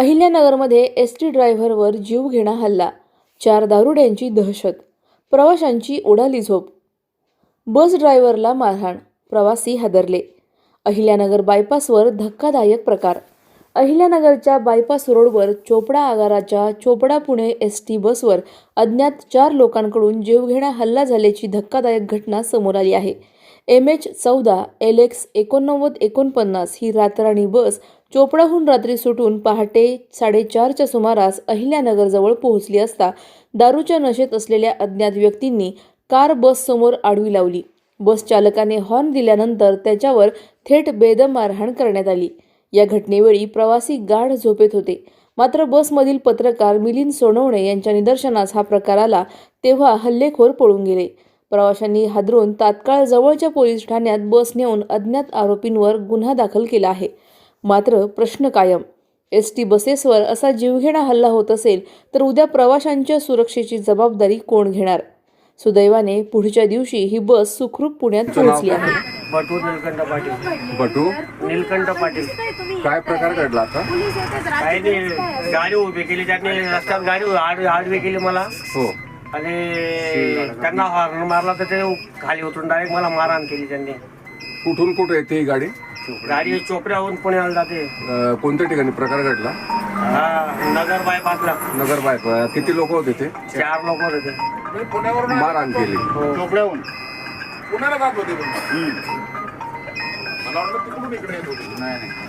अहिल्यानगरमध्ये S T ड्रायव्हरवर जीवघेणा हल्ला चार दारुड्यांची दहशत प्रवाशांची उडाली झोप. बस ड्रायव्हरला मारहाण प्रवासी हादरले. अहिल्यानगर बायपासवर धक्कादायक प्रकार. अहिल्यानगरच्या बायपास रोडवर चोपडा आगाराच्या चोपडा पुणे एस टी बसवर अज्ञात चार लोकांकडून जीवघेणा हल्ला झाल्याची धक्कादायक घटना समोर आली आहे. एम एच चौदा एल एक्स एकोणनव्वद एकोणपन्नास ही रातराणी बस चोपडाहून रात्री सुटून पहाटे साडेचारच्या सुमारास अहिल्यानगरजवळ पोहोचली असता दारूच्या नशेत असलेल्या अज्ञात व्यक्तींनी कार बस समोर आडवी लावली. बस चालकाने हॉर्न दिल्यानंतर त्याच्यावर थेट बेदम मारहाण करण्यात आली. या घटनेवेळी प्रवासी गाढ झोपेत होते. मात्र बसमधील पत्रकार मिलिंद सोनवणे यांच्या निदर्शनास हा प्रकार आला तेव्हा हल्लेखोर पळून गेले. प्रवाशांनी हादरून तात्काळ जवळच्या पोलीस ठाण्यात बस नेऊन अज्ञात आरोपींवर गुन्हा दाखल केला आहे. मात्र प्रश्न कायम. एस टी बसेसवर असा जीवघेणा हल्ला होत असेल तर उद्या प्रवाशांच्या सुरक्षेची जबाबदारी कोण घेणार? सुदैवाने पुढच्या दिवशी ही बस सुखरूप पुण्यात पोहोचली आहे. बटू निलकंठ पाटील. बटू? निलकंठ पाटील. काय प्रकार घडला आता? काय नाही. गाडी उभी केली त्यांनी रस्त्यात गाडी आड आडवी केली मला. हो. आणि त्यांना हॉर्न मारला तर ते खाली उतरून डायरेक्ट मला मारहाण केली त्यांनी. कुठून कुठे येते ही गाडी? गाडी चोपड्याहून पुण्याला जाते. अं, कोणत्या ठिकाणी? प्रकार घडला? हा नगर बायपासला नगर बाय किती लोक होते ते? चार लोक होते मारहाण केली. चोपड्याहून. पुण्याला जात होते तुम्ही मला वाटलं तिकडून इकडे येत होते. नाही नाही.